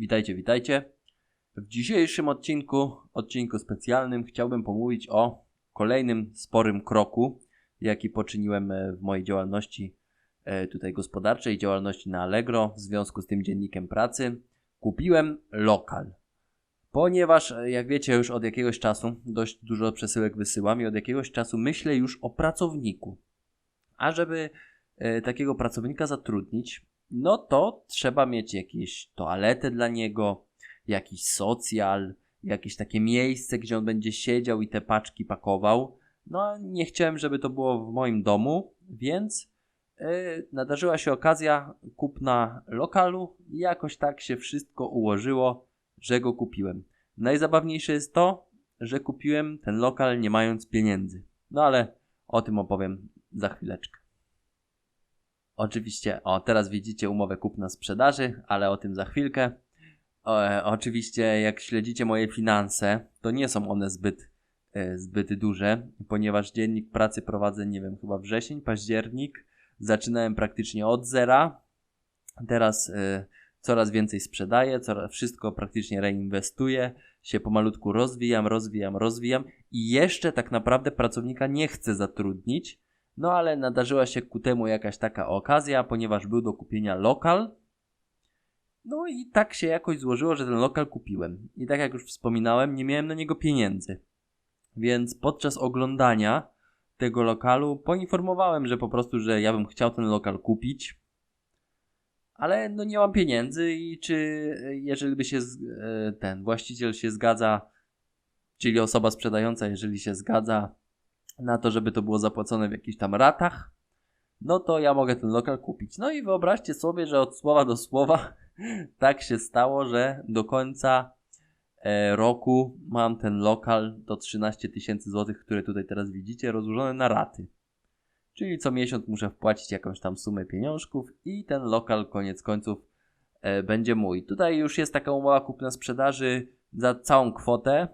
Witajcie, witajcie. W dzisiejszym odcinku, odcinku specjalnym, chciałbym pomówić o kolejnym sporym kroku, jaki poczyniłem e, w mojej działalności e, tutaj gospodarczej, działalności na Allegro w związku z tym dziennikiem pracy. Kupiłem lokal. Ponieważ, e, jak wiecie, już od jakiegoś czasu dość dużo przesyłek wysyłam i od jakiegoś czasu myślę już o pracowniku. A żeby takiego pracownika zatrudnić, no to trzeba mieć jakieś toaletę dla niego, jakiś socjal, jakieś takie miejsce, gdzie on będzie siedział i te paczki pakował. No, nie chciałem, żeby to było w moim domu, więc yy, nadarzyła się okazja kupna lokalu i jakoś tak się wszystko ułożyło, że go kupiłem. Najzabawniejsze jest to, że kupiłem ten lokal nie mając pieniędzy. No ale o tym opowiem za chwileczkę. Oczywiście, o teraz widzicie umowę kupna-sprzedaży, ale o tym za chwilkę. E, oczywiście, jak śledzicie moje finanse, to nie są one zbyt, e, zbyt duże, ponieważ dziennik pracy prowadzę, nie wiem, chyba wrzesień, październik. Zaczynałem praktycznie od zera. Teraz e, coraz więcej sprzedaję, coraz, wszystko praktycznie reinwestuję, się pomalutku rozwijam, rozwijam, rozwijam i jeszcze tak naprawdę pracownika nie chcę zatrudnić no ale nadarzyła się ku temu jakaś taka okazja, ponieważ był do kupienia lokal. No i tak się jakoś złożyło, że ten lokal kupiłem. I tak jak już wspominałem, nie miałem na niego pieniędzy. Więc podczas oglądania tego lokalu poinformowałem, że po prostu, że ja bym chciał ten lokal kupić. Ale no nie mam pieniędzy i czy jeżeli by się e, ten właściciel się zgadza, czyli osoba sprzedająca, jeżeli się zgadza na to, żeby to było zapłacone w jakichś tam ratach, no to ja mogę ten lokal kupić. No i wyobraźcie sobie, że od słowa do słowa tak się stało, że do końca e, roku mam ten lokal do 13 tysięcy złotych, które tutaj teraz widzicie, rozłożone na raty. Czyli co miesiąc muszę wpłacić jakąś tam sumę pieniążków i ten lokal koniec końców e, będzie mój. Tutaj już jest taka umowa kupna sprzedaży za całą kwotę,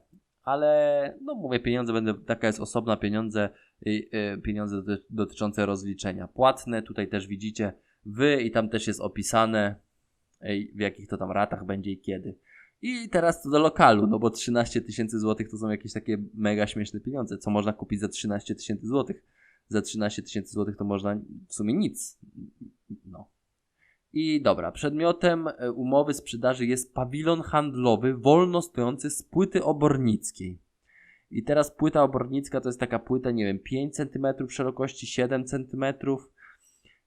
ale no mówię, pieniądze będą, taka jest osobna pieniądze, yy, pieniądze dotyczące rozliczenia płatne, tutaj też widzicie wy i tam też jest opisane w jakich to tam ratach będzie i kiedy. I teraz to do lokalu, no bo 13 tysięcy złotych to są jakieś takie mega śmieszne pieniądze, co można kupić za 13 tysięcy złotych. Za 13 tysięcy złotych to można w sumie nic. No. I dobra, przedmiotem e, umowy sprzedaży jest pawilon handlowy wolno stojący z płyty obornickiej. I teraz płyta obornicka to jest taka płyta, nie wiem, 5 cm szerokości, 7 cm.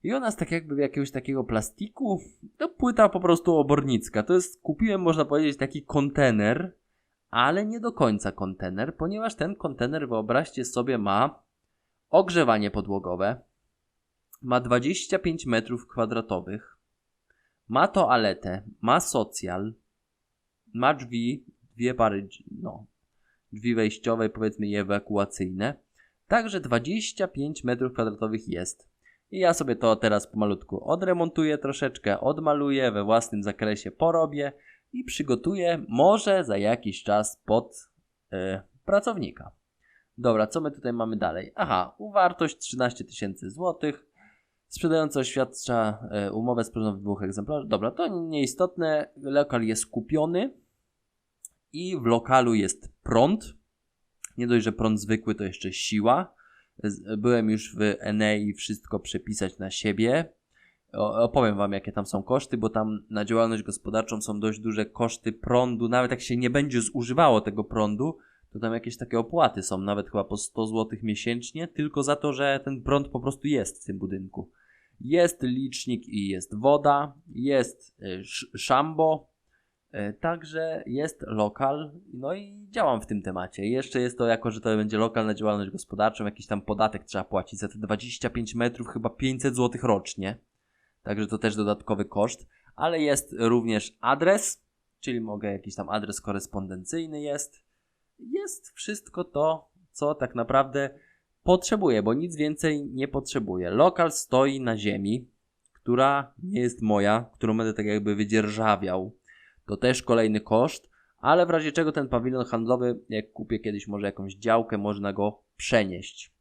I ona jest tak jakby jakiegoś takiego plastiku. To płyta po prostu obornicka. To jest, kupiłem można powiedzieć taki kontener, ale nie do końca kontener, ponieważ ten kontener, wyobraźcie sobie, ma ogrzewanie podłogowe, ma 25 metrów kwadratowych, ma toaletę, ma socjal, ma drzwi, dwie pary, no, drzwi wejściowe, powiedzmy i ewakuacyjne. Także 25 metrów kwadratowych jest. I ja sobie to teraz pomalutku odremontuję troszeczkę, odmaluję, we własnym zakresie porobię i przygotuję może za jakiś czas pod yy, pracownika. Dobra, co my tutaj mamy dalej? Aha, wartość 13 tysięcy złotych. Sprzedający oświadcza e, umowę sprzedażą w dwóch egzemplarzach. Dobra, to nieistotne. Lokal jest kupiony i w lokalu jest prąd. Nie dość, że prąd zwykły, to jeszcze siła. Byłem już w Enei wszystko przepisać na siebie. Opowiem Wam, jakie tam są koszty, bo tam na działalność gospodarczą są dość duże koszty prądu. Nawet jak się nie będzie zużywało tego prądu, to tam jakieś takie opłaty są, nawet chyba po 100 zł miesięcznie, tylko za to, że ten prąd po prostu jest w tym budynku. Jest licznik i jest woda, jest e, szambo, e, także jest lokal, no i działam w tym temacie. Jeszcze jest to, jako że to będzie lokal na działalność gospodarczą, jakiś tam podatek trzeba płacić za te 25 metrów, chyba 500 zł rocznie. Także to też dodatkowy koszt, ale jest również adres, czyli mogę jakiś tam adres korespondencyjny jest. Jest wszystko to, co tak naprawdę potrzebuję, bo nic więcej nie potrzebuję. Lokal stoi na ziemi, która nie jest moja, którą będę tak jakby wydzierżawiał. To też kolejny koszt, ale w razie czego ten pawilon handlowy, jak kupię kiedyś może jakąś działkę, można go przenieść.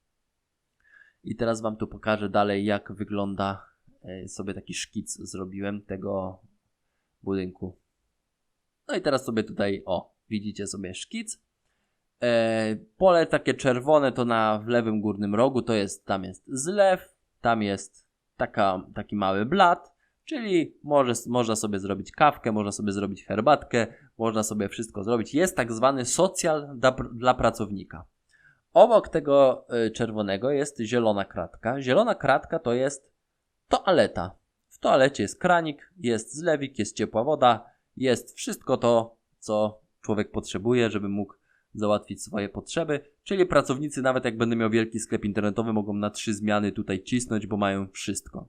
I teraz Wam tu pokażę dalej, jak wygląda e, sobie taki szkic zrobiłem tego budynku. No i teraz sobie tutaj, o, widzicie sobie szkic. E, pole takie czerwone to na w lewym górnym rogu, to jest, tam jest zlew, tam jest taka, taki mały blat, czyli może, można sobie zrobić kawkę, można sobie zrobić herbatkę, można sobie wszystko zrobić. Jest tak zwany socjal dla, dla pracownika. Obok tego y, czerwonego jest zielona kratka. Zielona kratka to jest toaleta. W toalecie jest kranik, jest zlewik, jest ciepła woda, jest wszystko to, co człowiek potrzebuje, żeby mógł załatwić swoje potrzeby. Czyli pracownicy, nawet jak będę miał wielki sklep internetowy, mogą na trzy zmiany tutaj cisnąć, bo mają wszystko.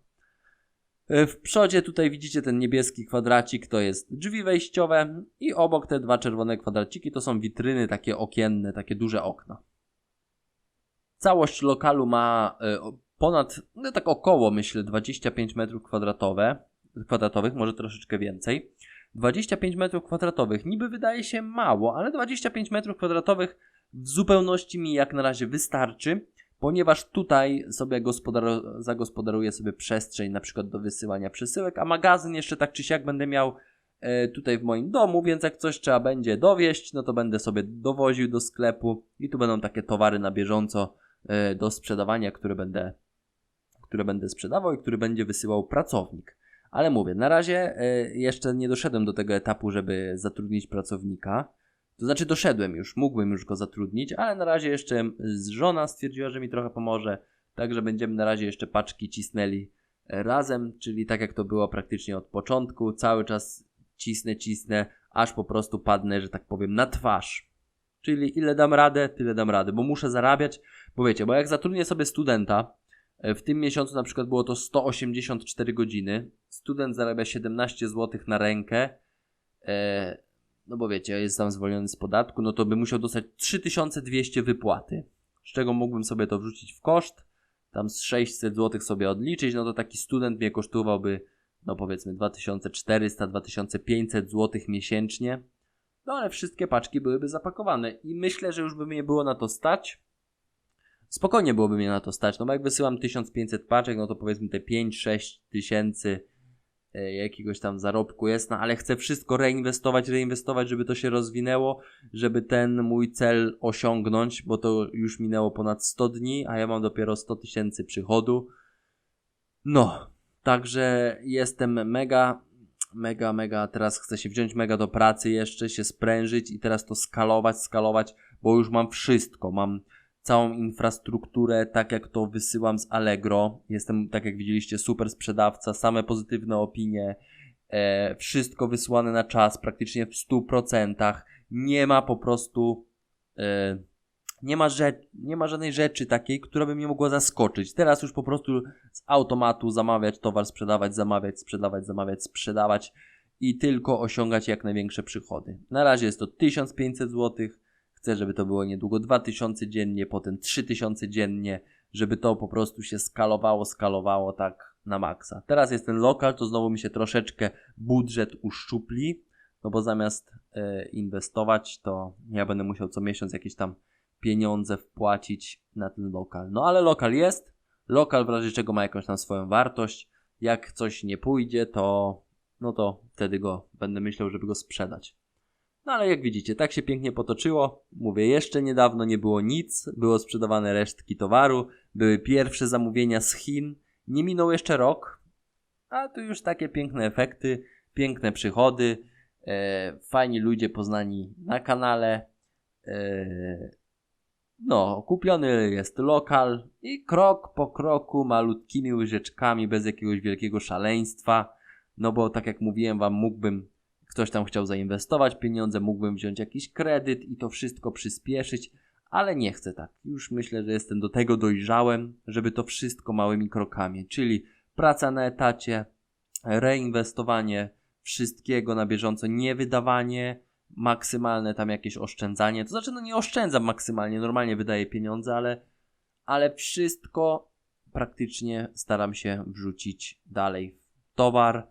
Y, W przodzie tutaj widzicie ten niebieski kwadracik, to jest drzwi wejściowe i obok te dwa czerwone kwadraciki to są witryny takie okienne, takie duże okna. Całość lokalu ma o- ponad, no tak około myślę 25 metrów kwadratowych, może troszeczkę więcej. 25 metrów kwadratowych niby wydaje się mało, ale 25 metrów kwadratowych w zupełności mi jak na razie wystarczy, ponieważ tutaj sobie gospodar- zagospodaruję sobie przestrzeń na przykład do wysyłania przesyłek, a magazyn jeszcze tak czy siak będę miał e, tutaj w moim domu, więc jak coś trzeba będzie dowieść, no to będę sobie dowoził do sklepu i tu będą takie towary na bieżąco e, do sprzedawania, które będę, które będę sprzedawał i który będzie wysyłał pracownik. Ale mówię, na razie e, jeszcze nie doszedłem do tego etapu, żeby zatrudnić pracownika. To znaczy doszedłem już, mógłbym już go zatrudnić, ale na razie jeszcze żona stwierdziła, że mi trochę pomoże, także będziemy na razie jeszcze paczki cisnęli e, razem, czyli tak jak to było praktycznie od początku, cały czas cisnę, cisnę, aż po prostu padnę, że tak powiem, na twarz. Czyli ile dam radę, tyle dam radę, bo muszę zarabiać, bo wiecie, bo jak zatrudnię sobie studenta, w tym miesiącu na przykład było to 184 godziny, student zarabia 17 zł na rękę, e, no bo wiecie, jest tam zwolniony z podatku, no to by musiał dostać 3200 wypłaty, z czego mógłbym sobie to wrzucić w koszt, tam z 600 zł sobie odliczyć, no to taki student mnie kosztowałby, no powiedzmy 2400-2500 zł miesięcznie, no ale wszystkie paczki byłyby zapakowane i myślę, że już by mnie było na to stać. Spokojnie byłoby mnie na to stać, no bo jak wysyłam 1500 paczek, no to powiedzmy te 5-6 tysięcy e, jakiegoś tam zarobku jest, no ale chcę wszystko reinwestować, reinwestować, żeby to się rozwinęło, żeby ten mój cel osiągnąć, bo to już minęło ponad 100 dni, a ja mam dopiero 100 tysięcy przychodu. No, także jestem mega, mega, mega, teraz chcę się wziąć mega do pracy jeszcze, się sprężyć i teraz to skalować, skalować, bo już mam wszystko, mam całą infrastrukturę, tak jak to wysyłam z Allegro. Jestem, tak jak widzieliście, super sprzedawca, same pozytywne opinie, e, wszystko wysłane na czas, praktycznie w 100%. Nie ma po prostu, e, nie, ma rzecz, nie ma żadnej rzeczy takiej, która by mnie mogła zaskoczyć. Teraz już po prostu z automatu zamawiać towar, sprzedawać, zamawiać, sprzedawać, zamawiać, sprzedawać i tylko osiągać jak największe przychody. Na razie jest to 1500 złotych. Chcę, żeby to było niedługo 2000 dziennie, potem 3000 dziennie, żeby to po prostu się skalowało, skalowało tak na maksa. Teraz jest ten lokal, to znowu mi się troszeczkę budżet uszczupli, no bo zamiast e, inwestować, to ja będę musiał co miesiąc jakieś tam pieniądze wpłacić na ten lokal. No ale lokal jest, lokal w razie czego ma jakąś tam swoją wartość. Jak coś nie pójdzie, to no to wtedy go będę myślał, żeby go sprzedać. No ale jak widzicie, tak się pięknie potoczyło. Mówię, jeszcze niedawno nie było nic, było sprzedawane resztki towaru, były pierwsze zamówienia z Chin. Nie minął jeszcze rok, a tu już takie piękne efekty, piękne przychody, e, fajni ludzie poznani na kanale. E, no, kupiony jest lokal i krok po kroku, malutkimi łyżeczkami, bez jakiegoś wielkiego szaleństwa. No bo tak jak mówiłem wam, mógłbym ktoś tam chciał zainwestować pieniądze, mógłbym wziąć jakiś kredyt i to wszystko przyspieszyć, ale nie chcę tak. Już myślę, że jestem do tego dojrzałem, żeby to wszystko małymi krokami, czyli praca na etacie, reinwestowanie wszystkiego na bieżąco, nie wydawanie, maksymalne tam jakieś oszczędzanie. To znaczy, no nie oszczędzam maksymalnie, normalnie wydaję pieniądze, ale, ale wszystko praktycznie staram się wrzucić dalej w towar,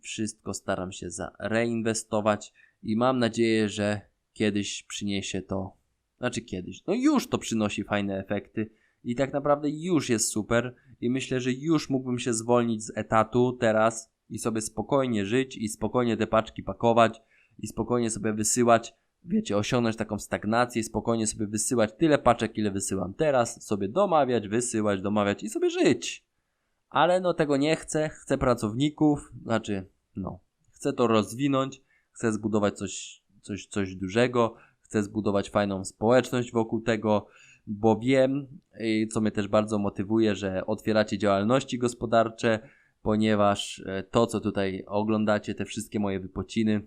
wszystko staram się zareinwestować i mam nadzieję, że kiedyś przyniesie to, znaczy kiedyś, no już to przynosi fajne efekty i tak naprawdę już jest super i myślę, że już mógłbym się zwolnić z etatu teraz i sobie spokojnie żyć i spokojnie te paczki pakować i spokojnie sobie wysyłać, wiecie, osiągnąć taką stagnację spokojnie sobie wysyłać tyle paczek, ile wysyłam teraz, sobie domawiać, wysyłać, domawiać i sobie żyć. Ale no tego nie chcę, chcę pracowników, znaczy, no, chcę to rozwinąć, chcę zbudować coś, coś, coś dużego, chcę zbudować fajną społeczność wokół tego, bo wiem, y, co mnie też bardzo motywuje, że otwieracie działalności gospodarcze, ponieważ e, to, co tutaj oglądacie, te wszystkie moje wypociny,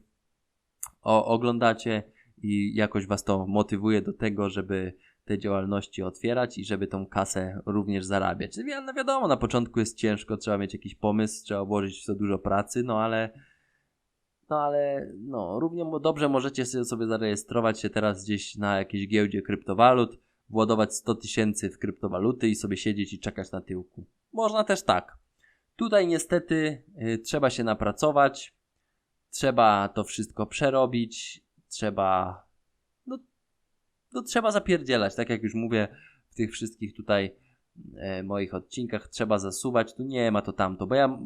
o, oglądacie i jakoś was to motywuje do tego, żeby te działalności otwierać i żeby tą kasę również zarabiać. No wiadomo, na początku jest ciężko, trzeba mieć jakiś pomysł, trzeba włożyć w to dużo pracy, no ale no ale no, równie dobrze możecie sobie zarejestrować się teraz gdzieś na jakiejś giełdzie kryptowalut, władować 100 tysięcy w kryptowaluty i sobie siedzieć i czekać na tyłku. Można też tak. Tutaj niestety y, trzeba się napracować, trzeba to wszystko przerobić, trzeba no, no trzeba zapierdzielać, tak jak już mówię w tych wszystkich tutaj e, moich odcinkach, trzeba zasuwać, tu nie ma to tamto, bo ja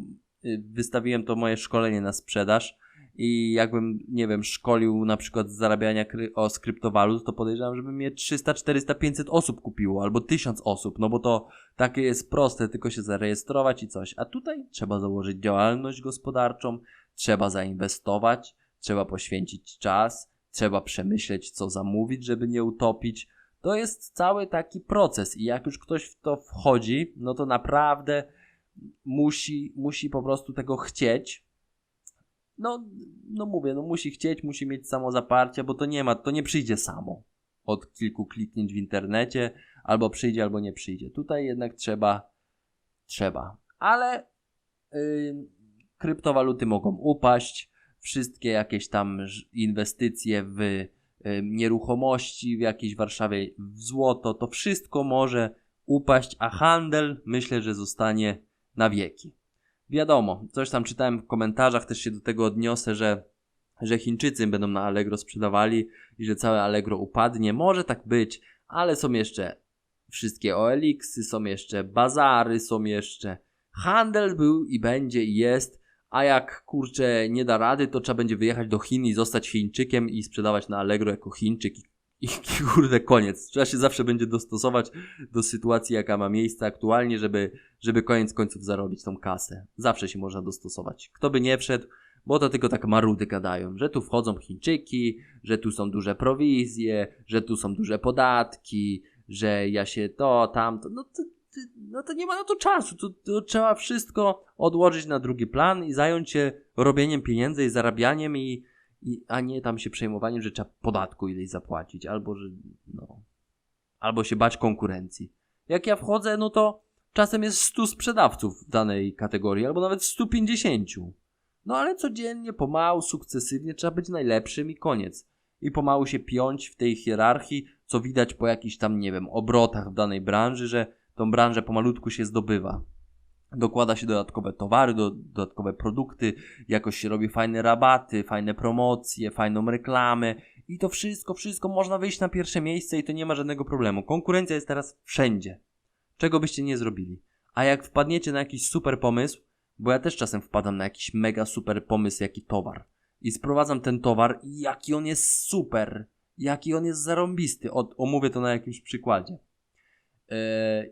y, wystawiłem to moje szkolenie na sprzedaż, i jakbym, nie wiem, szkolił na przykład z zarabiania kry- o z kryptowalut, to podejrzewam, żeby mnie 300, 400, 500 osób kupiło, albo 1000 osób, no bo to takie jest proste, tylko się zarejestrować i coś. A tutaj trzeba założyć działalność gospodarczą, trzeba zainwestować, trzeba poświęcić czas, trzeba przemyśleć, co zamówić, żeby nie utopić. To jest cały taki proces i jak już ktoś w to wchodzi, no to naprawdę musi, musi po prostu tego chcieć, no, no mówię, no musi chcieć, musi mieć samozaparcie, bo to nie ma, to nie przyjdzie samo od kilku kliknięć w internecie, albo przyjdzie, albo nie przyjdzie. Tutaj jednak trzeba, trzeba. Ale yy, kryptowaluty mogą upaść, wszystkie jakieś tam inwestycje w yy, nieruchomości w jakiejś Warszawie, w złoto, to wszystko może upaść, a handel myślę, że zostanie na wieki. Wiadomo, coś tam czytałem w komentarzach, też się do tego odniosę, że, że Chińczycy będą na Allegro sprzedawali i że całe Allegro upadnie. Może tak być, ale są jeszcze wszystkie OLX-y, są jeszcze bazary, są jeszcze handel był i będzie i jest, a jak kurczę nie da rady, to trzeba będzie wyjechać do Chin i zostać Chińczykiem i sprzedawać na Allegro jako Chińczyk i kurde, koniec. Trzeba się zawsze będzie dostosować do sytuacji, jaka ma miejsce aktualnie, żeby, żeby koniec końców zarobić tą kasę. Zawsze się można dostosować. Kto by nie wszedł, bo to tylko tak marudy gadają, że tu wchodzą Chińczyki, że tu są duże prowizje, że tu są duże podatki, że ja się to, tamto. No to, no to nie ma na to czasu. To, to trzeba wszystko odłożyć na drugi plan i zająć się robieniem pieniędzy i zarabianiem i i, a nie tam się przejmowaniem, że trzeba podatku ileś zapłacić, albo że no, albo się bać konkurencji. Jak ja wchodzę, no to czasem jest 100 sprzedawców w danej kategorii, albo nawet 150. No ale codziennie, pomału, sukcesywnie trzeba być najlepszym i koniec. I pomału się piąć w tej hierarchii, co widać po jakichś tam, nie wiem, obrotach w danej branży, że tą branżę pomalutku się zdobywa dokłada się dodatkowe towary, do, dodatkowe produkty, jakoś się robi fajne rabaty, fajne promocje, fajną reklamę i to wszystko, wszystko można wyjść na pierwsze miejsce i to nie ma żadnego problemu. Konkurencja jest teraz wszędzie. Czego byście nie zrobili. A jak wpadniecie na jakiś super pomysł, bo ja też czasem wpadam na jakiś mega super pomysł, jaki towar i sprowadzam ten towar i jaki on jest super, jaki on jest zarąbisty. O, omówię to na jakimś przykładzie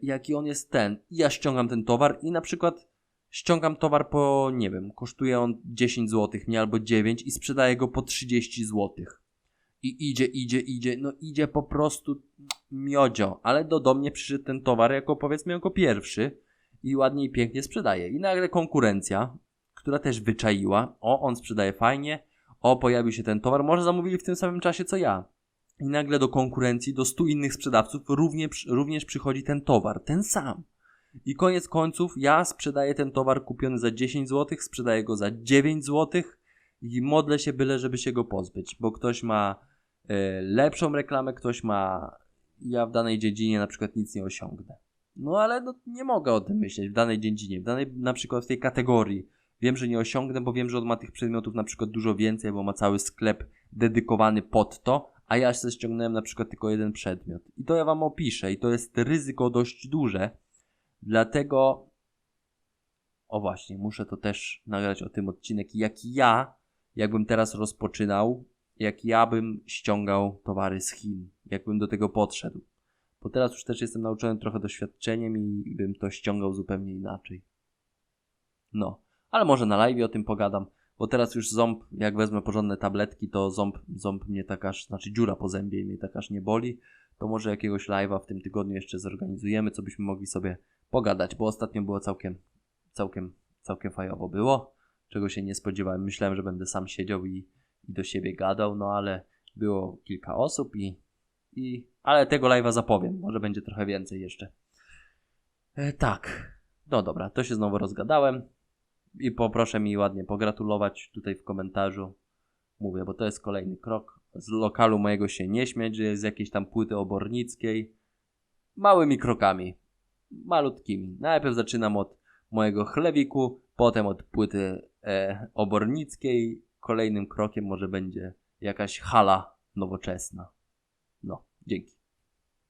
jaki on jest ten. Ja ściągam ten towar i na przykład ściągam towar po, nie wiem, kosztuje on 10 zł, nie albo 9 i sprzedaję go po 30 zł. I idzie, idzie, idzie, no idzie po prostu miodzio, ale do, do mnie przyszedł ten towar jako powiedzmy jako pierwszy i ładnie i pięknie sprzedaje. I nagle konkurencja, która też wyczaiła, o on sprzedaje fajnie, o pojawił się ten towar, może zamówili w tym samym czasie co ja i nagle do konkurencji, do stu innych sprzedawców również, również przychodzi ten towar, ten sam. I koniec końców ja sprzedaję ten towar kupiony za 10 zł, sprzedaję go za 9 zł i modlę się byle, żeby się go pozbyć, bo ktoś ma e, lepszą reklamę, ktoś ma ja w danej dziedzinie na przykład nic nie osiągnę. No ale no, nie mogę o tym myśleć w danej dziedzinie, w danej na przykład w tej kategorii. Wiem, że nie osiągnę, bo wiem, że on ma tych przedmiotów na przykład dużo więcej, bo ma cały sklep dedykowany pod to, a ja sobie ściągnąłem na przykład tylko jeden przedmiot. I to ja wam opiszę i to jest ryzyko dość duże, dlatego o właśnie, muszę to też nagrać o tym odcinek, jak ja, jakbym teraz rozpoczynał, jak ja bym ściągał towary z Chin, jakbym do tego podszedł. Bo teraz już też jestem nauczony trochę doświadczeniem i bym to ściągał zupełnie inaczej. No, ale może na live o tym pogadam, bo teraz już ząb, jak wezmę porządne tabletki, to ząb, ząb mnie tak aż, znaczy dziura po zębie mnie tak aż nie boli, to może jakiegoś live'a w tym tygodniu jeszcze zorganizujemy, co byśmy mogli sobie pogadać, bo ostatnio było całkiem, całkiem, całkiem fajowo było, czego się nie spodziewałem. Myślałem, że będę sam siedział i, i do siebie gadał, no ale było kilka osób i, i ale tego live'a zapowiem, może będzie trochę więcej jeszcze. E, tak, no dobra, to się znowu rozgadałem i poproszę mi ładnie pogratulować tutaj w komentarzu. Mówię, bo to jest kolejny krok. Z lokalu mojego się nie śmiać, że jest z jakiejś tam płyty obornickiej. Małymi krokami. Malutkimi. Najpierw zaczynam od mojego chlewiku, potem od płyty e, obornickiej. Kolejnym krokiem może będzie jakaś hala nowoczesna. No, dzięki.